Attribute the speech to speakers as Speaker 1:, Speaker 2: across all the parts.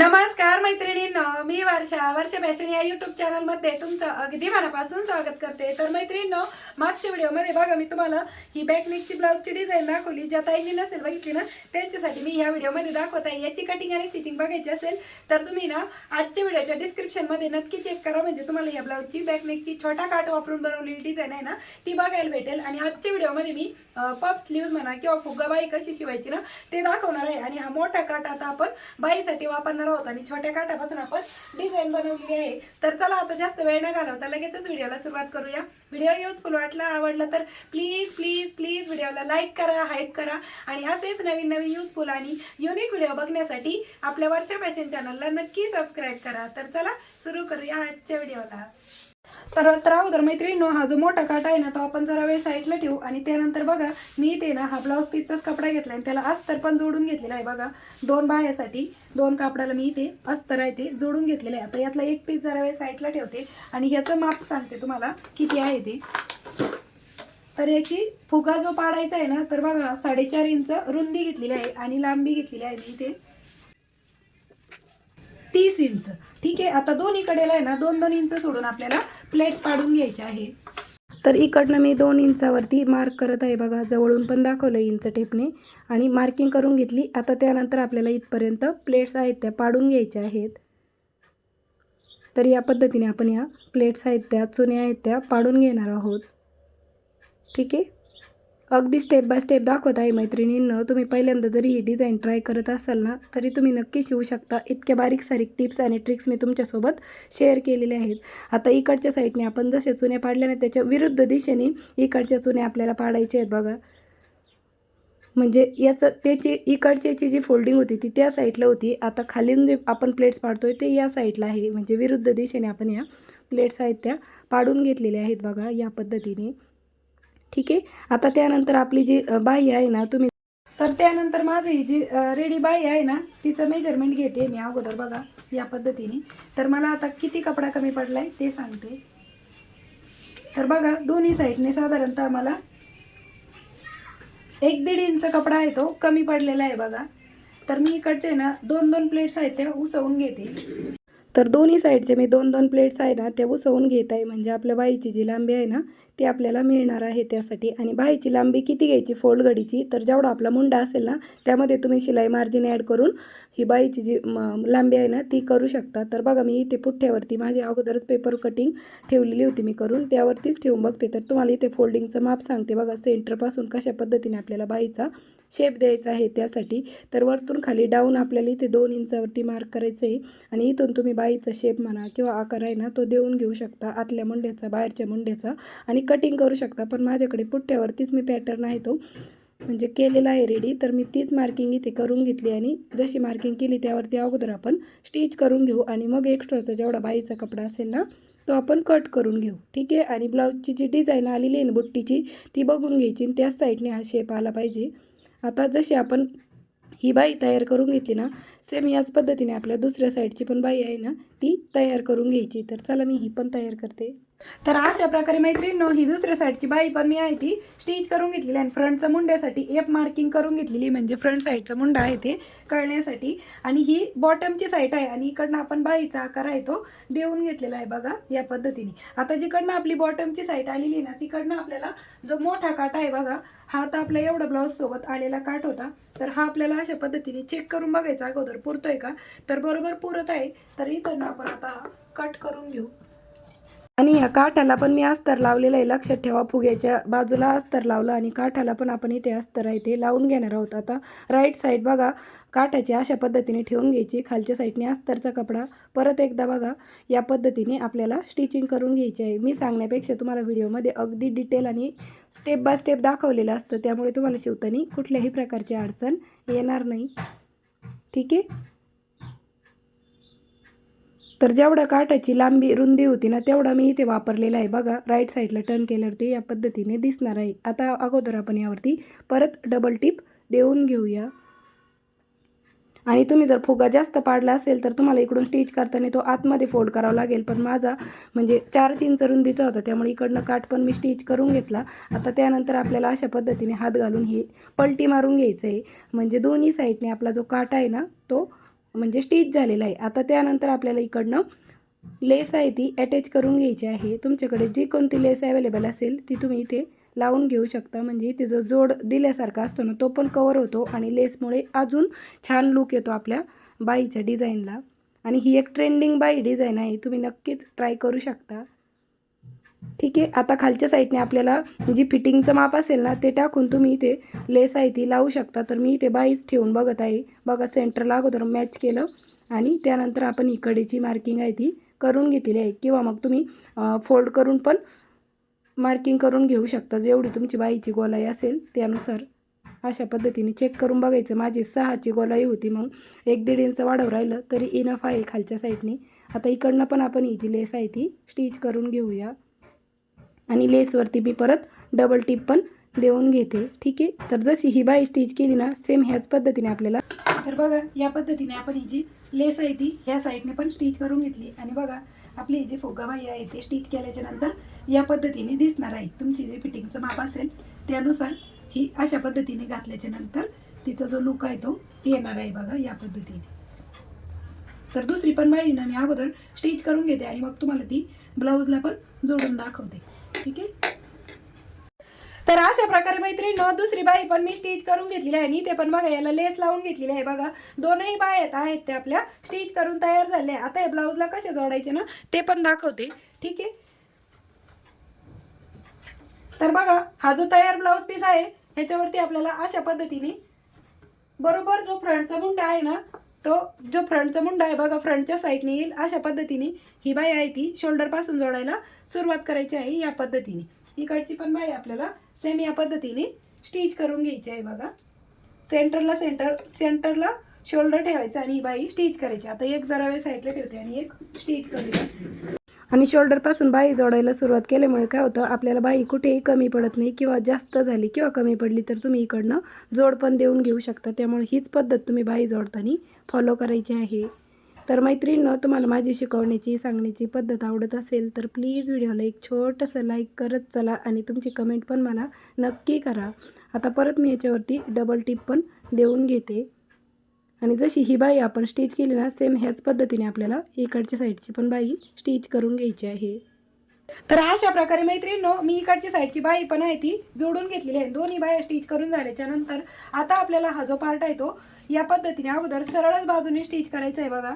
Speaker 1: नमस्कार मैत्रिणींनो मी वर्षा. वर्षा फॅशन या युट्यूब चॅनलमध्ये तुमचं अगदी मनापासून स्वागत करते. तर मैत्रिणींनो मागच्या व्हिडिओमध्ये बघा मी तुम्हाला ही बॅकनेकची ब्लाऊजची डिझाईन दाखवली. ज्या ताईंनी नसेल बघितली ना त्यांच्यासाठी मी ह्या व्हिडिओमध्ये दाखवत आहे. याची कटिंग आणि स्टिचिंग बघायची असेल तर तुम्ही ना आजच्या व्हिडिओच्या डिस्क्रिप्शनमध्ये नक्की चेक करा. म्हणजे तुम्हाला या ब्लाऊजची बॅकनेकची छोटा काट वापरून बनवलेली डिझाईन आहे ना ती बघायला भेटेल. आणि आजच्या व्हिडिओमध्ये मी पप स्लीव्ह म्हणा किंवा फुगाबाई कशी शिवायची ना ते दाखवणार आहे. आणि हा मोठा काट आता आपण बाईसाठी वापरणार आहोत आणि छोट्या काठापासून आपण डिझाईन बनवलेली आहे. तर चला आता जास्त वेळ न घालवता लगेचच व्हिडिओला सुरुवात करूया. व्हिडिओ युजफुल वाटला आवडला तर प्लीज प्लीज प्लीज व्हिडिओला लाईक करा हाईप करा. आणि असेच नवीन नवीन युजफुल आणि युनिक व्हिडिओ बघण्यासाठी आपल्या वर्षा फॅशन चॅनलला नक्की सबस्क्राईब करा. तर चला सुरू करूया आजच्या व्हिडिओला. सर्वात अगोदर मैत्रिणीनो हा जो मोठा काटा आहे ना तो आपण जरा वेळ साईडला ठेवू. आणि त्यानंतर बघा मी इथे ना हा ब्लाऊज पीसचाच कपडा घेतला आणि त्याला अस्तर पण जोडून घेतलेला आहे बघा. दोन बाह्यासाठी दोन कापडाला मी इथे अस्तर आहे ते जोडून घेतलेलं आहे. आता यातला एक पीस जरा वेळ साईडला ठेवते आणि ह्याचं माप सांगते तुम्हाला किती आहे ते. तर याची फुगा जो पाडायचा आहे ना तर बघा साडेचार इंच रुंदी घेतलेली आहे आणि लांबी घेतलेली आहे मी इथे. तीस इंच. ठीक आहे आता दोन्ही कडेला आहे ना दोन दोन इंच सोडून आपल्याला प्लेट्स पाडून घ्यायचे आहे. तर इकडनं मी दोन इंचावरती मार्क करत आहे बघा जवळून पण दाखवलं इंच टेपने. आणि मार्किंग करून घेतली आता त्यानंतर आपल्याला इथपर्यंत प्लेट्स आहेत त्या पाडून घ्यायच्या आहेत. तर या पद्धतीने आपण या प्लेट्स आहेत त्या चुन्या आहेत त्या पाडून घेणार आहोत. ठीक आहे? अगदी स्टेप बाय स्टेप दाखवत आहे मैत्रिणींनं. तुम्ही पहिल्यांदा जरी ही डिझाईन ट्राय करत असाल ना तरी तुम्ही नक्की शिवू शकता. इतक्या बारीक सारीक टिप्स आणि ट्रिक्स मी तुमच्यासोबत शेअर केलेले आहेत. आता इकडच्या साईडने आपण जसे चुन्या पाडल्या ना त्याच्या विरुद्ध दिशेने इकडच्या चुन्या आपल्याला पाडायच्या आहेत बघा. म्हणजे याचं त्याची इकडच्याची जी फोल्डिंग होती ती त्या साईडला होती. आता खालीन जे आपण प्लेट्स पाडतोय ते या साईडला आहे. म्हणजे विरुद्ध दिशेने आपण या प्लेट्स आहेत त्या पाडून घेतलेल्या आहेत बघा या पद्धतीने. ठीक आहे? आता त्यानंतर आपली जी बाई आहे ना तुम्ही तर त्यानंतर माझं ही जी रेडी बाई आहे ना तिचं मेजरमेंट घेते मी अगोदर बघा या पद्धतीने. तर मला आता किती कपडा कमी पडलाय ते सांगते. तर बघा दोन्ही साईडने साधारणतः मला एक दीड इंच कपडा आहे तो कमी पडलेला आहे बघा. तर मी इकडचे ना दोन दोन प्लेट्स आहेत त्या उसवून घेते. तर दोन्ही साईडचे मी दोन दोन प्लेट्स आहे ना त्या उसवून घेत आहे. म्हणजे आपल्या बाईची जी लांबी आहे ना ती आपल्याला मिळणार आहे त्यासाठी. आणि बाईची लांबी किती घ्यायची? फोल्ड गडीची तर जेवढा आपला मुंडा असेल ना त्यामध्ये तुम्ही शिलाई मार्जिन ॲड करून ही बाईची जी लांबी आहे ना ती करू शकता. तर बघा मी इथे पुठ्ठ्यावरती माझी अगोदरच पेपर कटिंग ठेवलेली होती मी करून. त्यावरतीच ठेवून बघते. तर तुम्हाला इथे फोल्डिंगचं माप सांगते बघा सेंटरपासून कशा पद्धतीने आपल्याला बाईचा शेप द्यायचा आहे त्यासाठी. तर वरतून खाली डाऊन आपल्याला इथे दोन इंचावरती मार्क करायचं आहे. आणि इथून तुम्ही बाईचा शेप म्हणा किंवा आकार आहे ना तो देऊन घेऊ शकता. आतल्या मुंड्याचा बाहेरच्या मुंड्याचा. आणि कटिंग करू शकता पण माझ्याकडे पुठ्ठ्यावरतीच मी पॅटर्न आहे तो. म्हणजे केलेला आहे रेडी तर मी तीच मार्किंग इथे करून घेतली आणि जशी मार्किंग केली त्यावरती अगोदर आपण स्टिच करून घेऊ. आणि मग एक्स्ट्राचा जेवढा बाईचा कपडा असेल ना तो आपण कट करून घेऊ. ठीक आहे? आणि ब्लाऊजची जी डिझाईन आलेली आहे ना बुट्टीची ती बघून घ्यायची आणि त्याच साईडने हा शेप आला पाहिजे. आता जशी आपण ही बाई तयार करून घेतली ना सेम याच पद्धतीने आपल्या दुसऱ्या साईडची पण बाई आहे ना ती तयार करून घ्यायची. तर चला मी ही पण तयार करते. तर अशा प्रकारे मैत्रिणींनो ही दुसऱ्या साईडची बाई पण मी आहे ती. स्टिच करून घेतलेली आहे आणि फ्रंटचा मुंड्यासाठी एप मार्किंग करून घेतलेली म्हणजे फ्रंट साईडचं मुंडा आहे ते कळण्यासाठी. आणि ही बॉटमची साईड आहे आणि इकडनं आपण बाईचा आकार आहे तो देऊन घेतलेला आहे बघा या पद्धतीने. आता जिकडनं आपली बॉटमची साईड आलेली आहे ना तिकडनं आपल्याला जो मोठा काटा आहे बघा हा तर आपल्या एवढा ब्लाऊज सोबत आलेला काट होता. तर हा आपल्याला अशा पद्धतीने चेक करून बघायचा अगोदर पुरतोय का? तर बरोबर पुरत आहे. तर इथं आपण आता हा कट करून घेऊ. आणि या काठाला पण मी अस्तर लावलेलं आहे. लक्षात ठेवा फुग्याच्या बाजूला अस्तर लावलं आणि काठाला पण आपण इथे अस्तर आहे ते लावून घेणार आहोत. आता राईट साईड बघा काठाची अशा पद्धतीने ठेवून घ्यायची. खालच्या साईडने अस्तरचा कपडा परत एकदा बघा या पद्धतीने आपल्याला स्टिचिंग करून घ्यायची आहे. मी सांगण्यापेक्षा तुम्हाला व्हिडिओमध्ये अगदी डिटेल आणि स्टेप बाय स्टेप दाखवलेलं असतं. त्यामुळे तुम्हाला शिवताना कुठल्याही प्रकारची अडचण येणार नाही. ठीक आहे? तर जेवढ्या काठाची लांबी रुंदी होती ना तेवढा मी इथे वापरलेला आहे. बघा राईट साईडला टर्न केल्यावरती या पद्धतीने दिसणार आहे. आता अगोदर आपण यावरती परत डबल टिप देऊन घेऊया. आणि तुम्ही जर फुगा जास्त पाडला असेल तर तुम्हाला इकडून स्टिच करताना तो आतमध्ये फोल्ड करावा लागेल. पण माझा म्हणजे चार इंच रुंदीचा होता त्यामुळे इकडनं काठ पण मी स्टिच करून घेतला. आता त्यानंतर आपल्याला अशा पद्धतीने हात घालून ही पलटी मारून घ्यायचं आहे म्हणजे दोन्ही साईडने आपला जो काठ आहे ना तो म्हणजे स्टिच झालेला आहे. आता त्यानंतर आपल्याला इकडनं लेस आहे ती अटॅच करून घ्यायची आहे. तुमच्याकडे जी कोणती लेस अवेलेबल असेल ती तुम्ही इथे लावून घेऊ शकता. म्हणजे इथे जो जोड दिल्यासारखा असतो ना तो पण कवर होतो आणि लेसमुळे अजून छान लुक येतो आपल्या बाईच्या डिझाईनला आणि ही एक ट्रेंडिंग बाई डिझाईन आहे. तुम्ही नक्कीच ट्राय करू शकता. ठीक आहे? आता खालच्या साईडने आपल्याला जी फिटिंगचं माप असेल ना ते टाकून तुम्ही इथे लेस आहे ती लावू शकता. तर मी इथे बाईस ठेवून बघत आहे. बघा सेंटरला अगोदर मॅच केलं आणि त्यानंतर आपण इकडेची मार्किंग आहे ती करून घेतलेली आहे. किंवा मग तुम्ही फोल्ड करून पण मार्किंग करून घेऊ शकता. जेवढी तुमची बाईची गोलाई असेल त्यानुसार. अशा पद्धतीने चेक करून बघायचं. माझी सहाची गोलाई होती मग एक दीड इंच वाढव राहिलं तरी इनफ आहे खालच्या साईडने आता इकडनं पण आपण ही जी लेस आहे ती स्टिच करून घेऊया. आणि लेसवरती मी परत डबल टिप पण देऊन घेते. ठीक आहे? तर जशी ही बाई स्टिच केली ना सेम ह्याच पद्धतीने आपल्याला. तर बघा या पद्धतीने आपण ही जी लेस आहे ती ह्या साईडने पण स्टिच करून घेतली. आणि बघा आपली ही जी फुगाबाई आहे ते स्टिच केल्याच्यानंतर या पद्धतीने दिसणार आहे. तुमची जी फिटिंगचं माप असेल त्यानुसार ही अशा पद्धतीने घातल्याच्या नंतर तिचा जो लुक आहे तो येणार आहे बघा या पद्धतीने. तर दुसरी पण बाई ना मी अगोदर स्टिच करून घेते आणि मग तुम्हाला ती ब्लाऊजला पण जोडून दाखवते. ठीक आहे? तर अशा प्रकारे मैत्रिणी दुसरी बाई पण मी स्टिच करून घेतलेली आहे आणि ते पण बघा याला लेस लावून घेतलेली आहे बघा. दोनही बायत आहेत त्या आपल्या. स्टिच करून तयार झाले आता या ब्लाऊजला कसे जोडायचे ना ते पण दाखवते. ठीक आहे? तर बघा हा जो तयार ब्लाऊज पीस आहे ह्याच्यावरती आपल्याला अशा पद्धतीने बरोबर जो फ्रंटचा मुंडा आहे ना तो जो फ्रंटचा मुंडा आहे बघा फ्रंटच्या साईडने येईल अशा पद्धतीने ही बाई आहे ती शोल्डरपासून जोडायला सुरुवात करायची आहे या पद्धतीने. इकडची पण बाई आपल्याला सेम या पद्धतीने स्टिच करून घ्यायची आहे बघा. सेंटरला सेंटर सेंटरला शोल्डर ठेवायचं आणि ही बाई स्टिच करायची. आता एक जरा वेळ साईडला ठेवते आणि एक स्टिच करते आणि शोल्डरपासून बाई जोडायला सुरुवात केल्यामुळे काय होतं आपल्याला बाई कुठेही कमी पडत नाही किंवा जास्त झाली किंवा कमी पडली तर तुम्ही इकडनं जोड पण देऊन घेऊ शकता. त्यामुळे हीच पद्धत तुम्ही बाई जोडताना फॉलो करायची आहे. तर मैत्रिणीनं तुम्हाला माझी शिकवण्याची सांगण्याची पद्धत आवडत असेल तर प्लीज व्हिडिओला एक छोटंसं लाईक करत चला आणि तुमची कमेंट पण मला नक्की करा. आता परत मी याच्यावरती डबल टिप पण देऊन घेते. आणि जशी ही बाई आपण स्टिच केली ना सेम ह्याच पद्धतीने आपल्याला इकडच्या साईडची पण बाई स्टिच करून घ्यायची आहे. तर अशा प्रकारे मैत्रिणींनो मी इकडची साईडची बाई पण आहे ती जोडून घेतलेली आहे. दोन्ही बाया स्टिच करून झाल्याच्यानंतर आता आपल्याला हा जो पार्ट आहे तो या पद्धतीने अगोदर सरळच बाजूने स्टिच करायचा आहे बघा.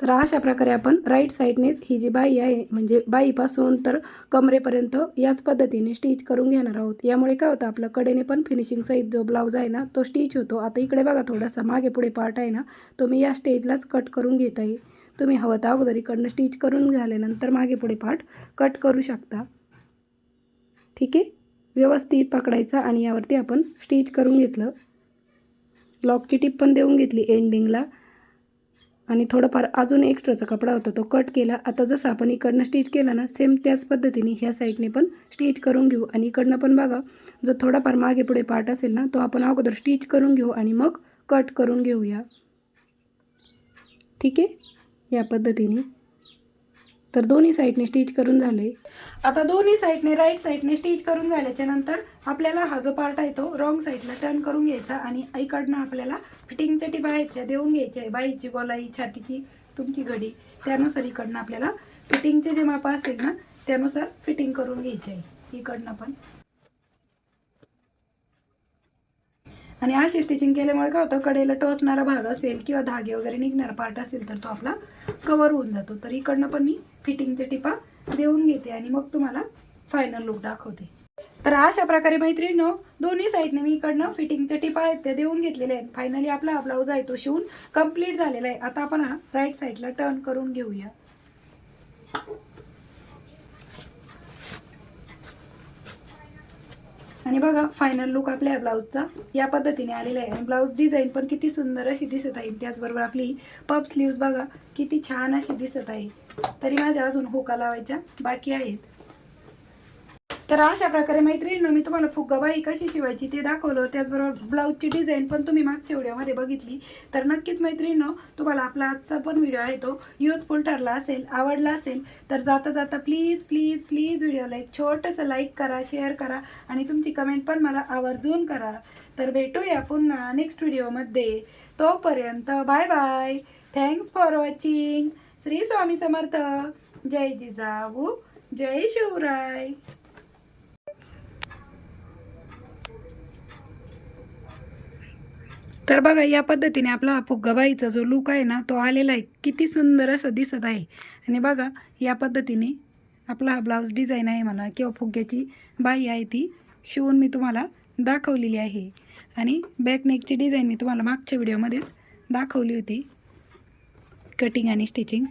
Speaker 1: तर अशा प्रकारे आपण राईट साईडनेच ही जी बाई आहे म्हणजे बाईपासून तर कमरेपर्यंत याच पद्धतीने स्टिच करून घेणार आहोत. यामुळे काय होतं आपलं कडेने पण फिनिशिंगसहित जो ब्लाऊज आहे ना तो स्टिच होतो. आता इकडे बघा थोडासा मागे पुढे पार्ट आहे ना तो मी या स्टेजलाच कट करून घेत आहे. तुम्ही हवं तर अगोदर इकडनं स्टिच करून झाल्यानंतर मागे पुढे पार्ट कट करू शकता. ठीक आहे? व्यवस्थित पकडायचा आणि यावरती आपण स्टिच करून घेतलं. लॉकची टिप पण देऊन घेतली एंडिंगला आणि थोडंफार अजून एक्स्ट्राचा कपडा होता तो कट केला. आता जसं आपण इकडनं स्टिच केला ना सेम त्याच पद्धतीने ह्या साईडने पण स्टिच करून घेऊ. आणि इकडनं पण बघा जो थोडाफार मागे पुढे पार्ट असेल ना तो आपण अगोदर स्टिच करून घेऊ आणि मग कट करून घेऊया. ठीक आहे? या पद्धतीने. तर दोन्ही साईडने स्टिच करून झाले. आता दोन्ही साईडने राईट साईडने स्टिच करून झाल्याच्यानंतर आपल्याला हा जो पार्ट आहे तो रॉंग साईडला टर्न करून घ्यायचा आणि इकडनं आपल्याला फिटिंगच्या टिपा आहेत त्या देऊन घ्यायच्या आहे. बाईची गोलाई छातीची तुमची घडी. त्यानुसार इकडनं आपल्याला फिटिंगचे जे मापा असेल ना त्यानुसार फिटिंग करून घ्यायचे आहे. इकडनं पण. आणि अशी स्टिचिंग केल्यामुळे काय होतं? कडेला टोचणारा भाग असेल किंवा धागे वगैरे निघणारा पार्ट असेल तर तो आपला कवर होऊन जातो. तर इकडनं पण मी फिटिंगच्या टिपा देऊन घेते आणि मग तुम्हाला फायनल लुक दाखवते. तर अशा प्रकारे मैत्रिणीनं दोन्ही साईडने मी इकडनं फिटिंगच्या टिपा आहेत त्या देऊन घेतलेल्या आहेत. फायनली आपला हा ब्लाऊज आहे तो शिवून कंप्लीट झालेला आहे. आता आपण हा राईट साईडला टर्न करून घेऊया. आणि बघा फायनल लुक आपल्या या ब्लाऊजचा या पद्धतीने आलेला आहे. आणि ब्लाऊज डिझाईन पण किती सुंदर अशी दिसत आहे. त्याचबरोबर आपली पप स्लीव्ज बघा किती छान अशी दिसत आहे. तरी माझ्या अजून होका लावायच्या बाकी आहेत. तर अशा प्रकारे मैत्रिणीनं मी तुम्हाला फुग्गाबाई कशी शिवायची ते दाखवलं. त्याचबरोबर ब्लाऊजची डिझाईन पण तुम्ही मागच्या व्हिडिओमध्ये बघितली. तर नक्कीच मैत्रिणीनं तुम्हाला आपला आजचा पण व्हिडिओ आहे तो युजफुल ठरला असेल आवडला असेल तर जाता जाता प्लीज प्लीज प्लीज व्हिडिओला एक छोटंसं लाईक करा शेअर करा आणि तुमची कमेंट पण मला आवर्जून करा. तर भेटूया पुन्हा नेक्स्ट व्हिडिओमध्ये. तोपर्यंत bye bye thanks for watching Shri Swami Samarth. जय जिजाऊ. जय शिवराय. तर बघा या पद्धतीने आपला हा फुग्गाबाईचा जो लुक आहे ना तो आलेला आहे. किती सुंदर असं दिसत आहे. आणि बघा या पद्धतीने आपला हा ब्लाऊज डिझाईन आहे म्हणा किंवा फुग्याची बाई आहे ती शिवून मी तुम्हाला दाखवलेली आहे. आणि बॅकनेकची डिझाईन मी तुम्हाला मागच्या व्हिडिओमध्येच दाखवली होती. कटिंग आणि स्टिचिंग